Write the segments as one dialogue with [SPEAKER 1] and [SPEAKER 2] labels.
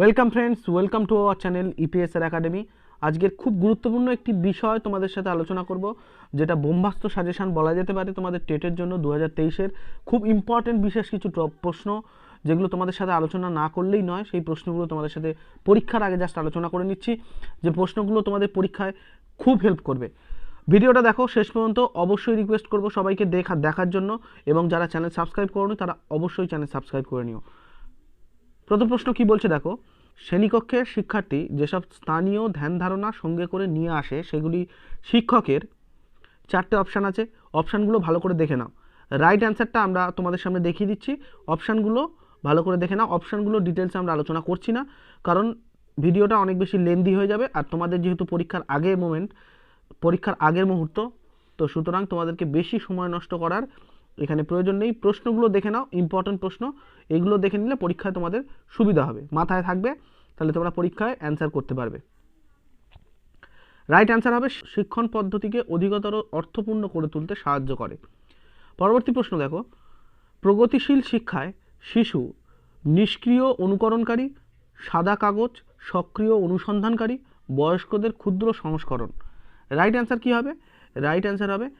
[SPEAKER 1] Welcome friends welcome to our channel EPSR academy আজকের খুব গুরুত্বপূর্ণ একটি বিষয় তোমাদের সাথে আলোচনা করব, যেটা বোম্বাস্ত সাজেশন বলা যেতে পারে তোমাদের টেটের জন্য দু হাজার খুব ইম্পর্টেন্ট বিশেষ কিছু প্রশ্ন, যেগুলো তোমাদের সাথে আলোচনা না করলেই নয়, সেই প্রশ্নগুলো তোমাদের সাথে পরীক্ষার আগে জাস্ট আলোচনা করে নিচ্ছি, যে প্রশ্নগুলো তোমাদের পরীক্ষায় খুব হেল্প করবে। ভিডিওটা দেখো শেষ পর্যন্ত, অবশ্যই রিকোয়েস্ট করব সবাইকে দেখা, দেখার জন্য, এবং যারা চ্যানেল সাবস্ক্রাইব করোনি, তারা অবশ্যই চ্যানেল সাবস্ক্রাইব করে নিও। প্রথম প্রশ্ন কি বলছে দেখো? শ্রেণীকক্ষের শিক্ষার্থী যেসব স্থানীয় ধ্যান ধারণা সঙ্গে করে নিয়ে আসে, সেগুলি শিক্ষকের চারটে অপশান আছে। অপশানগুলো ভালো করে দেখে নাও। রাইট অ্যান্সারটা আমরা তোমাদের সামনে দেখিয়ে দিচ্ছি। অপশানগুলো ভালো করে দেখে নাও। অপশানগুলো ডিটেলসে আমরা আলোচনা করছি না, কারণ ভিডিওটা অনেক বেশি লেন্দি হয়ে যাবে আর তোমাদের যেহেতু পরীক্ষার আগের মোমেন্ট পরীক্ষার আগের মুহূর্ত, তো সুতরাং তোমাদেরকে বেশি সময় নষ্ট করার এখানে প্রয়োজন নেই। প্রশ্নগুলো দেখে নাও ইম্পর্টেন্ট প্রশ্ন। এগুলো দেখে নিলে পরীক্ষায় তোমাদের সুবিধা হবে। মাথায় থাকবে, তাহলে তোমরা পরীক্ষায় অ্যান্সার করতে পারবে। রাইট অ্যান্সার হবে, শিক্ষণ পদ্ধতিকে অধিকতর অর্থপূর্ণ করে তুলতে সাহায্য করে। পরবর্তী প্রশ্ন দেখো, প্রগতিশীল শিক্ষায় শিশু নিষ্ক্রিয় অনুকরণকারী, সাদা কাগজ, সক্রিয় অনুসন্ধানকারী, বয়স্কদের ক্ষুদ্র সংস্করণ। রাইট অ্যান্সার কী হবে? রাইট অ্যান্সার হবে,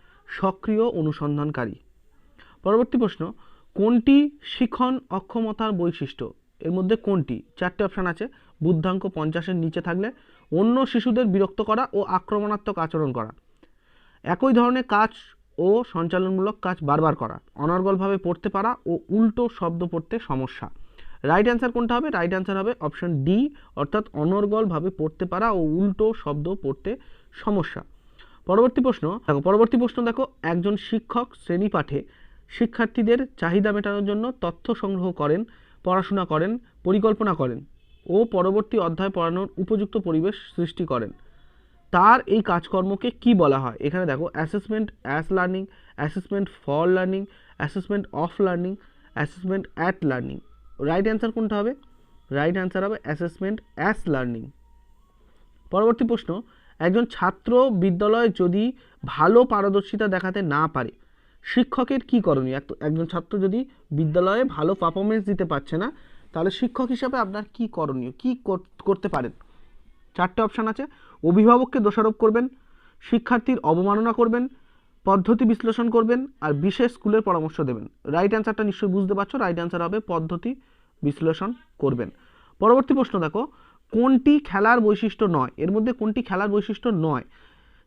[SPEAKER 1] সক্রিয় অনুসন্ধানকারী। পরবর্তী প্রশ্ন কোনটি শিখন অক্ষমতার বৈশিষ্ট্য? এর মধ্যে কোনটি? চারটে অপশান আছে। বুদ্ধাঙ্ক পঞ্চাশের নিচে থাকলে, অন্য শিশুদের বিরক্ত করা ও আক্রমণাত্মক আচরণ করা। একই ধরনের কাজ ও সঞ্চালনমূলক কাজ বারবার করা। অনর্গলভাবে পড়তে পারা ও উল্টো শব্দ পড়তে সমস্যা। রাইট অ্যান্সার কোনটা হবে? রাইট অ্যান্সার হবে অপশান ডি অর্থাৎ অনর্গলভাবে পড়তে পারা ও উল্টো শব্দ পড়তে সমস্যা। পরবর্তী প্রশ্ন, দেখো, পরবর্তী প্রশ্ন দেখো, একজন শিক্ষক শ্রেণি পাঠে শিক্ষার্থীদের চাহিদা মেটানোর জন্য তথ্য সংগ্রহ করেন, পড়াশোনা করেন, পরিকল্পনা করেন ও পরবর্তী অধ্যায় পড়ানোর উপযুক্ত পরিবেশ সৃষ্টি করেন। তার এই কাজকর্মকে কি বলা হয়? এখানে দেখো assessment as learning assessment for learning assessment of learning assessment at learning right answer কোনটা হবে? রাইট অ্যান্সার হবে অ্যাসেসমেন্ট অ্যাস লার্নিং পরবর্তী প্রশ্ন, একজন ছাত্র বিদ্যালয়ে যদি ভালো পারদর্শিতা দেখাতে না পারে শিক্ষকের কি করণীয়? এক- একজন ছাত্র যদি বিদ্যালয়ে ভালো পারফরমেন্স দিতে পারছে না, তাহলে শিক্ষক হিসাবে আপনার কি করণীয়? কি কর- করতে পারেন? চারটে অপশান আছে। অভিভাবককে দোষারোপ করবেন, শিক্ষার্থীর অবমাননা করবেন, পদ্ধতি বিশ্লেষণ করবেন, আর বিশেষ স্কুলের পরামর্শ দেবেন। রাইট অ্যান্সারটা নিশ্চয়ই বুঝতে পারছ রাইট অ্যান্সার হবে পদ্ধতি বিশ্লেষণ করবেন। পরবর্তী প্রশ্ন দেখো, কোনটি খেলার বৈশিষ্ট্য নয়? এর মধ্যে কোনটি খেলার বৈশিষ্ট্য নয়?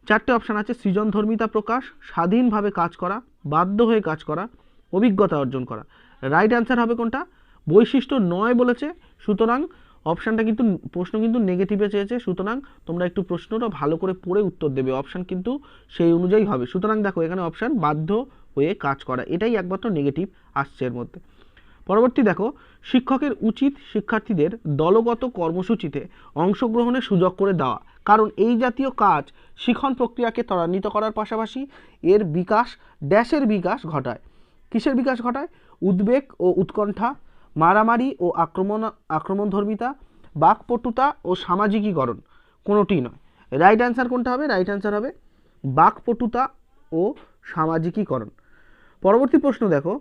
[SPEAKER 1] চারটে অপশান আছে, সৃজনধর্মিতা প্রকাশ, স্বাধীনভাবে কাজ করা বাধ্য হয়ে কাজ করা, অভিজ্ঞতা অর্জন করা। রাইট অ্যান্সার হবে কোনটা? বৈশিষ্ট্য নয় বলেছে, সুতরাং অপশানটা কিন্তু, প্রশ্ন কিন্তু নেগেটিভে চেয়েছে, সুতরাং তোমরা একটু প্রশ্নটা ভালো করে পড়ে উত্তর দেবে অপশান কিন্তু সেই অনুযায়ী হবে। সুতরাং দেখো এখানে অপশান বাধ্য হয়ে কাজ করা, এটাই একমাত্র নেগেটিভ আসছে এর মধ্যে। পরবর্তী দেখো, শিক্ষকের উচিত শিক্ষার্থীদের দলগত কর্মসূচিতে অংশগ্রহণের সুযোগ করে দেওয়া। কারণ এই জাতীয় কাজ শিখন প্রক্রিয়াকে ত্বরান্বিত করার পাশাপাশি এর বিকাশ, ড্যাশের বিকাশ ঘটায়। কিসের বিকাশ ঘটায়? উদ্বেগ ও উৎকণ্ঠা, মারামারি ও আক্রমণ, আক্রমণধর্মিতা, বাকপটুতা ও সামাজিকীকরণ। কোনোটিই নয়। রাইট অ্যান্সার কোনটা হবে? রাইট অ্যান্সার হবে বাকপটুতা ও সামাজিকীকরণ। পরবর্তী প্রশ্ন দেখো।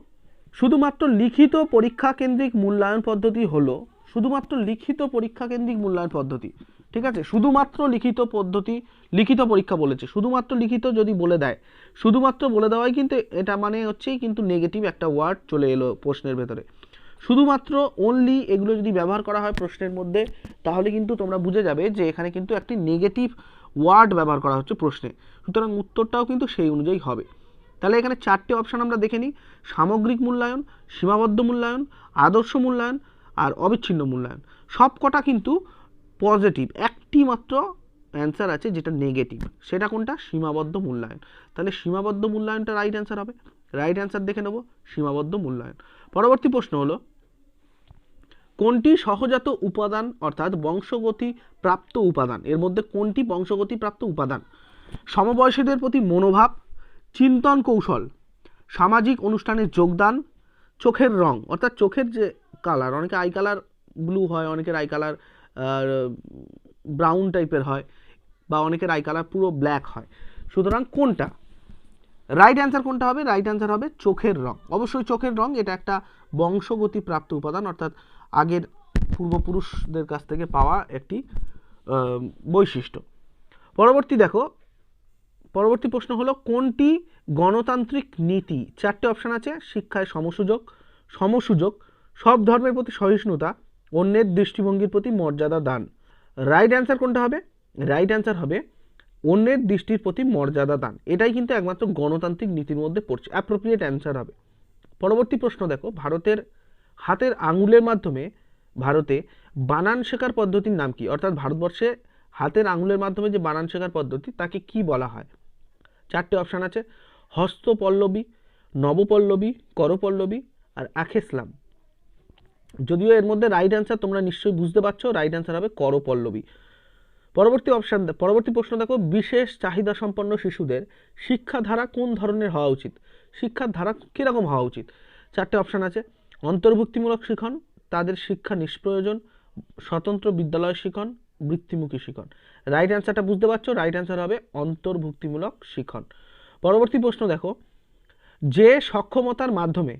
[SPEAKER 1] শুধুমাত্র লিখিত পরীক্ষা কেন্দ্রিক মূল্যায়ন পদ্ধতি হলো, শুধুমাত্র লিখিত পরীক্ষা কেন্দ্রিক মূল্যায়ন পদ্ধতি। ঠিক আছে? শুধুমাত্র লিখিত পদ্ধতি, লিখিত পরীক্ষা বলেছে। শুধুমাত্র লিখিত যদি বলে দেয়, শুধুমাত্র বলে দেওয়াই কিন্তু এটা মানে হচ্ছেই কিন্তু নেগেটিভ একটা ওয়ার্ড চলে এলো প্রশ্নের ভেতরে। শুধুমাত্র অনলি এগুলো যদি ব্যবহার করা হয় প্রশ্নের মধ্যে, তাহলে কিন্তু তোমরা বুঝে যাবে যে এখানে কিন্তু একটি নেগেটিভ ওয়ার্ড ব্যবহার করা হচ্ছে প্রশ্নে। সুতরাং উত্তরটাও কিন্তু সেই অনুযায়ী হবে। তাহলে এখানে চারটে অপশান আমরা দেখে নিই। সামগ্রিক মূল্যায়ন, সীমাবদ্ধ মূল্যায়ন, আদর্শ মূল্যায়ন আর অবিচ্ছিন্ন মূল্যায়ন। সব কটা কিন্তু পজিটিভ, একটি মাত্র অ্যান্সার আছে যেটা নেগেটিভ সেটা কোনটা? সীমাবদ্ধ মূল্যায়ন। তাহলে সীমাবদ্ধ মূল্যায়নটা রাইট অ্যান্সার হবে। রাইট অ্যান্সার দেখে নেব, সীমাবদ্ধ মূল্যায়ন। পরবর্তী প্রশ্ন হলো, কোনটি সহজাত উপাদান অর্থাৎ বংশগতি প্রাপ্ত উপাদান? এর মধ্যে কোনটি বংশগতি প্রাপ্ত উপাদান? সমবয়সীদের প্রতি মনোভাব, চিন্তন কৌশল, সামাজিক অনুষ্ঠানে যোগদান, চোখের রং। অর্থাৎ চোখের যে কালার অনেকে আই কালার ব্লু হয়, অনেকের আই কালার ব্রাউন টাইপের হয় বা অনেকের আই কালার পুরো ব্ল্যাক হয়। সুতরাং কোনটা? রাইট অ্যান্সার কোনটা হবে? রাইট অ্যান্সার হবে চোখের রং। অবশ্যই চোখের রং এটা একটা বংশগতি প্রাপ্ত উপাদান, অর্থাৎ আগের পূর্বপুরুষদের কাছ থেকে পাওয়া একটি বৈশিষ্ট্য। পরবর্তী দেখো, পরবর্তী প্রশ্ন হলো কোনটি গণতান্ত্রিক নীতি? চারটে অপশন আছে, শিক্ষায় সমসুযোগ সমসুযোগ, সব ধর্মের প্রতি সহিষ্ণুতা অন্যের দৃষ্টিভঙ্গির প্রতি মর্যাদা দান। রাইট অ্যান্সার কোনটা হবে? রাইট অ্যান্সার হবে, অন্যের দৃষ্টির প্রতি মর্যাদা দান। এটাই কিন্তু একমাত্র গণতান্ত্রিক নীতির মধ্যে পড়ছে। অ্যাপ্রোপ্রিয়েট অ্যান্সার হবে। পরবর্তী প্রশ্ন দেখো। ভারতের হাতের আঙুলের মাধ্যমে ভারতে বানান শেখার পদ্ধতির নাম কি? অর্থাৎ ভারতবর্ষে হাতের আঙুলের মাধ্যমে যে বানান শেখার পদ্ধতি, তাকে কি বলা হয়? চারটে অপশান আছে। হস্তপল্লবী, নবপল্লবী, করপল্লবী আর আখেসলাম। যদিও এর মধ্যে রাইট অ্যান্সার তোমরা নিশ্চয়ই বুঝতে পারছ রাইট অ্যান্সার হবে করপল্লবী। পরবর্তী অপশান পরবর্তী প্রশ্ন দেখো, বিশেষ চাহিদা সম্পন্ন শিশুদের শিক্ষাধারা কোন ধরনের হওয়া উচিত? শিক্ষার ধারা কীরকম হওয়া উচিত? চারটে অপশান আছে। অন্তর্ভুক্তিমূলক শিখন, তাদের শিক্ষা নিষ্প্রয়োজন, স্বতন্ত্র বিদ্যালয় শিখন, বৃত্তিমুখী শিখন। রাইট অ্যান্সারটা বুঝতে পারছ রাইট অ্যান্সার হবে অন্তর্ভুক্তিমূলক শিখন। পরবর্তী প্রশ্ন দেখো, যে সক্ষমতার মাধ্যমে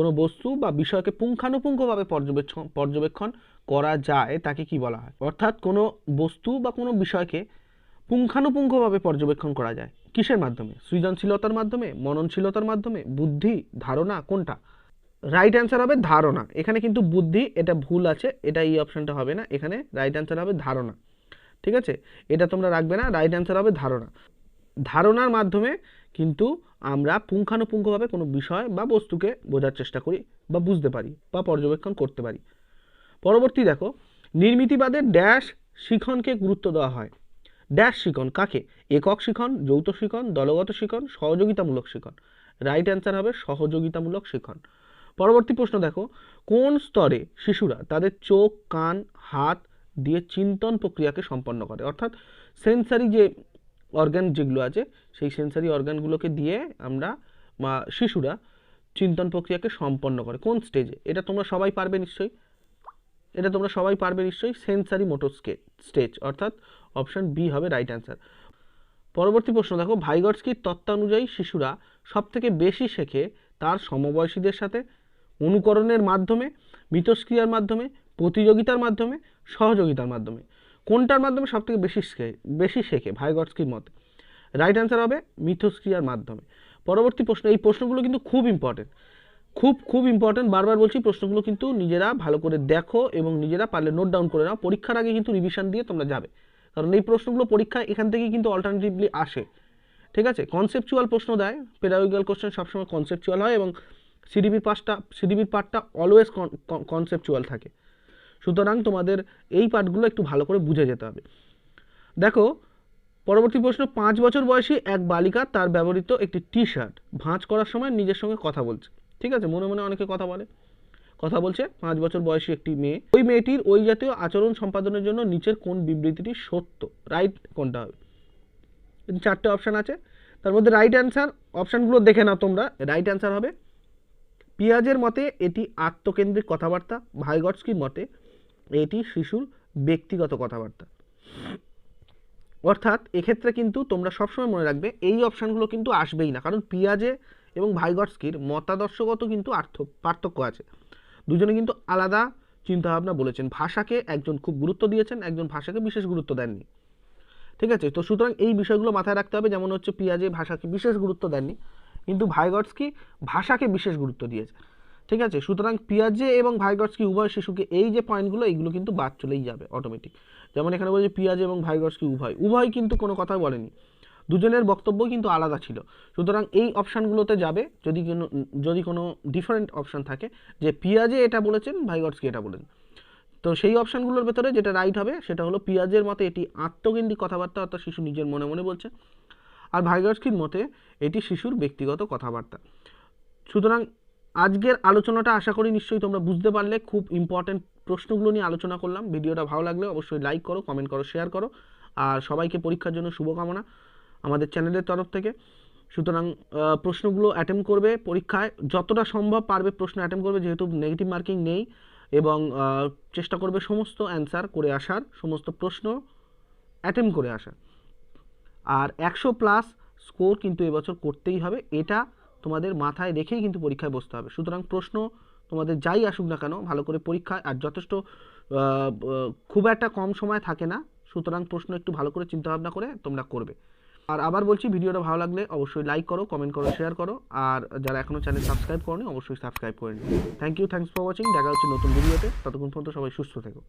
[SPEAKER 1] কোনো বস্তু বা বিষয়কে পুঙ্খানুপুঙ্খভাবে পর্যবেক্ষণ পর্যবেক্ষণ করা যায় তাকে কি বলা হয়? অর্থাৎ কোনো বস্তু বা কোনো বিষয়কে পুঙ্খানুপুঙ্খভাবে পর্যবেক্ষণ করা যায়। কিসের মাধ্যমে? সৃজনশীলতার মাধ্যমে? মননশীলতার মাধ্যমে? বুদ্ধি? ধারণা? কোনটা? রাইট অ্যান্সার হবে ধারণা। এখানে কিন্তু বুদ্ধি, এটা ভুল আছে, এটা এই অপশানটা হবে না। এখানে রাইট অ্যান্সার হবে ধারণা। ঠিক আছে? এটা তোমরা রাখবে না, রাইট অ্যান্সার হবে ধারণা। ধারণার মাধ্যমে কিন্তু আমরা পুঙ্খানুপুঙ্খভাবে কোনো বিষয় বা বস্তুকে বোঝার চেষ্টা করি বা বুঝতে পারি বা পর্যবেক্ষণ করতে পারি। পরবর্তী দেখো, নির্মিতিবাদের ড্যাশ শিখনকে গুরুত্ব দেওয়া হয়। ড্যাশ শিখন কাকে? একক শিখন, যৌথ শিখন, দলগত শিখন, সহযোগিতামূলক শিখন। রাইট অ্যান্সার হবে সহযোগিতামূলক শিখন। পরবর্তী প্রশ্ন দেখো, কোন স্তরে শিশুরা তাদের চোখ, কান, হাত দিয়ে চিন্তন প্রক্রিয়াকে সম্পন্ন করে? অর্থাৎ সেন্সারি যে অর্গান যেগুলো আছে, সেই সেন্সারি অর্গানগুলোকে দিয়ে আমরা বা শিশুরা চিন্তন প্রক্রিয়াকে সম্পন্ন করে। কোন স্টেজে এটা তোমরা সবাই পারবে নিশ্চয়ই। এটা তোমরা সবাই পারবে নিশ্চয়ই সেন্সারি মোটর স্টেজ অর্থাৎ অপশান বি হবে রাইট অ্যান্সার পরবর্তী প্রশ্ন, দেখো ভাইগটস্কির তত্ত্বানুযায়ী শিশুরা সবথেকে বেশি শেখে তার সমবয়সীদের সাথে? অনুকরণের মাধ্যমে, মিথস্ক্রিয়ার মাধ্যমে, প্রতিযোগিতার মাধ্যমে, সহযোগিতার মাধ্যমে। কোনটার মাধ্যমে সবথেকে বেশি শেখে বেশি শেখে? ভাইগটস্কির মতে। রাইট অ্যান্সার হবে মিথস্ক্রিয়ার মাধ্যমে। পরবর্তী প্রশ্ন, এই প্রশ্নগুলো কিন্তু খুব ইম্পর্টেন্ট খুব খুব ইম্পর্টেন্ট বারবার বলছি, প্রশ্নগুলো কিন্তু নিজেরা ভালো করে দেখো এবং নিজেরা পারলে নোট ডাউন করে নাও। পরীক্ষার আগে কিন্তু রিভিশন দিয়ে তোমরা যাবে। কারণ এই প্রশ্নগুলো পরীক্ষায় এখান থেকেই কিন্তু অল্টারনেটিভলি আসে। ঠিক আছে? কনসেপচুয়াল প্রশ্ন দেয়। পেডাগোজিক্যাল কোশ্চেন সবসময় কনসেপচুয়াল হয় এবং সিডিবির পাশটা সিডিবির পার্টটা অলওয়েজ কনসেপচুয়াল থাকে। সুতরাং তোমাদের এই পার্টগুলো একটু ভালো করে বুঝে যেতে হবে। দেখো, পরবর্তী প্রশ্ন, পাঁচ বছর বয়সী এক বালিকা তার ব্যবহৃত একটি টি শার্ট ভাঁজ করার সময় নিজের সঙ্গে কথা বলছে। ঠিক আছে? মনে মনে অনেকে কথা বলে। কথা বলছে, পাঁচ বছর বয়সী একটি মেয়ে। ওই মেয়েটির ওই জাতীয় আচরণ সম্পাদনের জন্য নিচের কোন বিবৃতিটি সত্য? রাইট কোনটা হবে? চারটে অপশান আছে। তার মধ্যে রাইট অ্যান্সার অপশানগুলো দেখে নাও তোমরা। রাইট অ্যান্সার হবে, পিয়াজের মতে এটি আত্মকেন্দ্রিক কথাবার্তা, ভাইগটস্কির মতে এটি শিশুর ব্যক্তিগত কথাবার্তা। অর্থাৎ এক্ষেত্রে কিন্তু তোমরা সবসময় মনে রাখবে, এই অপশানগুলো কিন্তু আসবেই না। কারণ পিয়াজে এবং ভাইগটস্কির মতাদর্শগত কিন্তু পার্থক্য আছে। দুজনে কিন্তু আলাদা চিন্তাভাবনা বলেছেন। ভাষাকে একজন খুব গুরুত্ব দিয়েছেন, একজন ভাষাকে বিশেষ গুরুত্ব দেননি। ঠিক আছে? তো সুতরাং এই বিষয়গুলো মাথায় রাখতে হবে, যেমন হচ্ছে পিয়াজে ভাষাকে বিশেষ গুরুত্ব দেননি, কিন্তু ভাইগটস্কি ভাষাকে বিশেষ গুরুত্ব দিয়েছে। ঠিক আছে? সুতরাং পিয়াজে এবং ভাইগটস্কি উভয় শিশুকে এই যে পয়েন্টগুলো এইগুলো কিন্তু বাদ চলেই যাবে অটোমেটিক যেমন এখানে বলছে পিয়াজে এবং ভাইগটস্কি উভয়। উভয় কিন্তু কোনো কথা বলেনি। দুজনের বক্তব্য কিন্তু আলাদা ছিল। সুতরাং এই অপশানগুলোতে যাবে, যদি কোনো যদি কোনো ডিফারেন্ট অপশান থাকে, যে পিয়াজে এটা বলেছেন ভাইগটস্কি এটা বলেন। তো সেই অপশানগুলোর ভেতরে যেটা রাইট হবে, সেটা হলো পিয়াজের মতে এটি আত্মকেন্দ্রিক কথাবার্তা, অর্থাৎ শিশু নিজের মনে মনে বলছে। আর ভাইগটস্কির মতে এটি শিশুর ব্যক্তিগত কথাবার্তা। সুতরাং আজকের আলোচনাটা আশা করি নিশ্চয়ই তোমরা বুঝতে পারলে। খুব ইম্পর্টেন্ট প্রশ্নগুলো নিয়ে আলোচনা করলাম। ভিডিওটা ভালো লাগলে অবশ্যই লাইক করো কমেন্ট করো শেয়ার করো। আর সবাইকে পরীক্ষার জন্য শুভকামনা আমাদের চ্যানেলের তরফ থেকে। সুতরাং প্রশ্নগুলো অ্যাটেম্প করবে পরীক্ষায়। যতটা সম্ভব পারবে প্রশ্ন অ্যাটেম্প করবে, যেহেতু নেগেটিভ মার্কিং নেই এবং চেষ্টা করবে সমস্ত অ্যান্সার করে আসার, সমস্ত প্রশ্ন অ্যাটেম্প করে আসার। আর একশো প্লাস স্কোর কিন্তু এবছর করতেই হবে। এটা তোমাদের মাথায় রেখেই কিন্তু পরীক্ষায় বসতে হবে। সুতরাং প্রশ্ন তোমাদের যাই আসুক না কেন, ভালো করে পরীক্ষা, আর যথেষ্ট খুব একটা কম সময় থাকে না। সুতরাং প্রশ্ন একটু ভালো করে চিন্তা ভাবনা করে তোমরা করবে। আর আবার বলছি, ভিডিওটা ভালো লাগলে অবশ্যই লাইক করো কমেন্ট করো শেয়ার করো। আর যারা এখনও চ্যানেল সাবস্ক্রাইব করনি, অবশ্যই সাবস্ক্রাইব করে নিও। Thank you thanks for watching দেখা হচ্ছে নতুন ভিডিওতে ততক্ষণ পর্যন্ত সবাই সুস্থ থেকো।